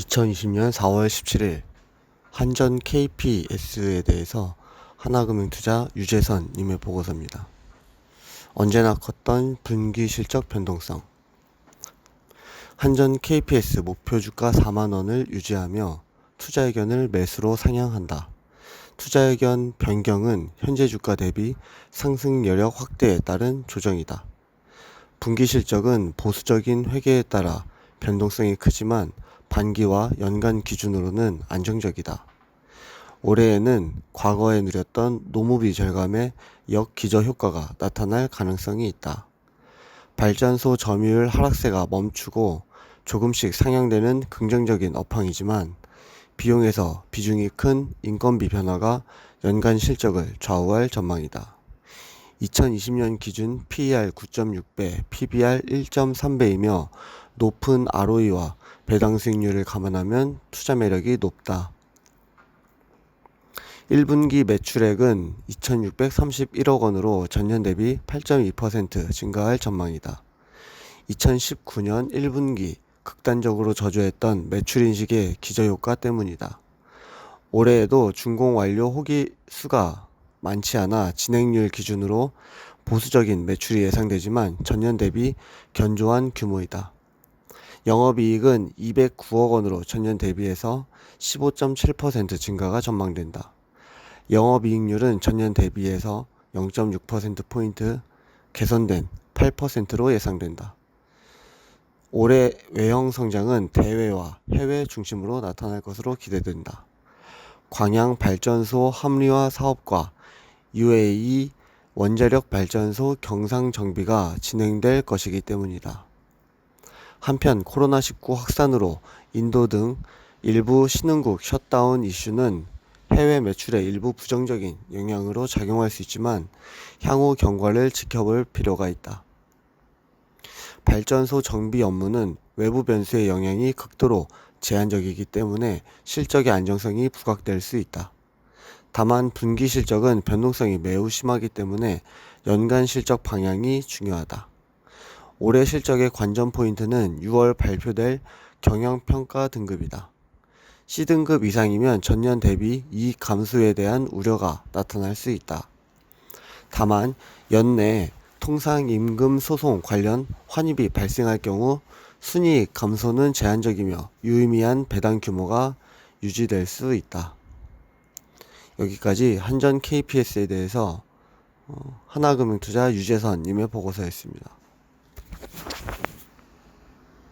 2020년 4월 17일 한전 KPS에 대해서 하나금융투자 유재선님의 보고서입니다. 언제나 컸던 분기 실적 변동성. 한전 KPS 목표 주가 4만 원을 유지하며 투자 의견을 매수로 상향한다. 투자 의견 변경은 현재 주가 대비 상승 여력 확대에 따른 조정이다. 분기 실적은 보수적인 회계에 따라 변동성이 크지만 반기와 연간 기준으로는 안정적이다. 올해에는 과거에 누렸던 노무비 절감의 역기저 효과가 나타날 가능성이 있다. 발전소 점유율 하락세가 멈추고 조금씩 상향되는 긍정적인 업황이지만 비용에서 비중이 큰 인건비 변화가 연간 실적을 좌우할 전망이다. 2020년 기준 PER 9.6배, PBR 1.3배이며 높은 ROE와 배당 수익률을 감안하면 투자 매력이 높다. 1분기 매출액은 2,631억 원으로 전년 대비 8.2% 증가할 전망이다. 2019년 1분기 극단적으로 저조했던 매출 인식의 기저효과 때문이다. 올해에도 준공 완료 호기 수가 많지 않아 진행률 기준으로 보수적인 매출이 예상되지만 전년 대비 견조한 규모이다. 영업이익은 209억 원으로 전년 대비해서 15.7% 증가가 전망된다. 영업이익률은 전년 대비해서 0.6%포인트 개선된 8%로 예상된다. 올해 외형 성장은 대외와 해외 중심으로 나타날 것으로 기대된다. 광양 발전소 합리화 사업과 UAE 원자력 발전소 경상 정비가 진행될 것이기 때문이다. 한편 코로나19 확산으로 인도 등 일부 신흥국 셧다운 이슈는 해외 매출에 일부 부정적인 영향으로 작용할 수 있지만 향후 경과를 지켜볼 필요가 있다. 발전소 정비 업무는 외부 변수의 영향이 극도로 제한적이기 때문에 실적의 안정성이 부각될 수 있다. 다만 분기 실적은 변동성이 매우 심하기 때문에 연간 실적 방향이 중요하다. 올해 실적의 관전 포인트는 6월 발표될 경영평가 등급이다. C등급 이상이면 전년 대비 이익 감소에 대한 우려가 나타날 수 있다. 다만 연내 통상 임금 소송 관련 환입이 발생할 경우 순이익 감소는 제한적이며 유의미한 배당 규모가 유지될 수 있다. 여기까지 한전 KPS에 대해서 어, 하나금융투자 유재선님의 보고서였습니다.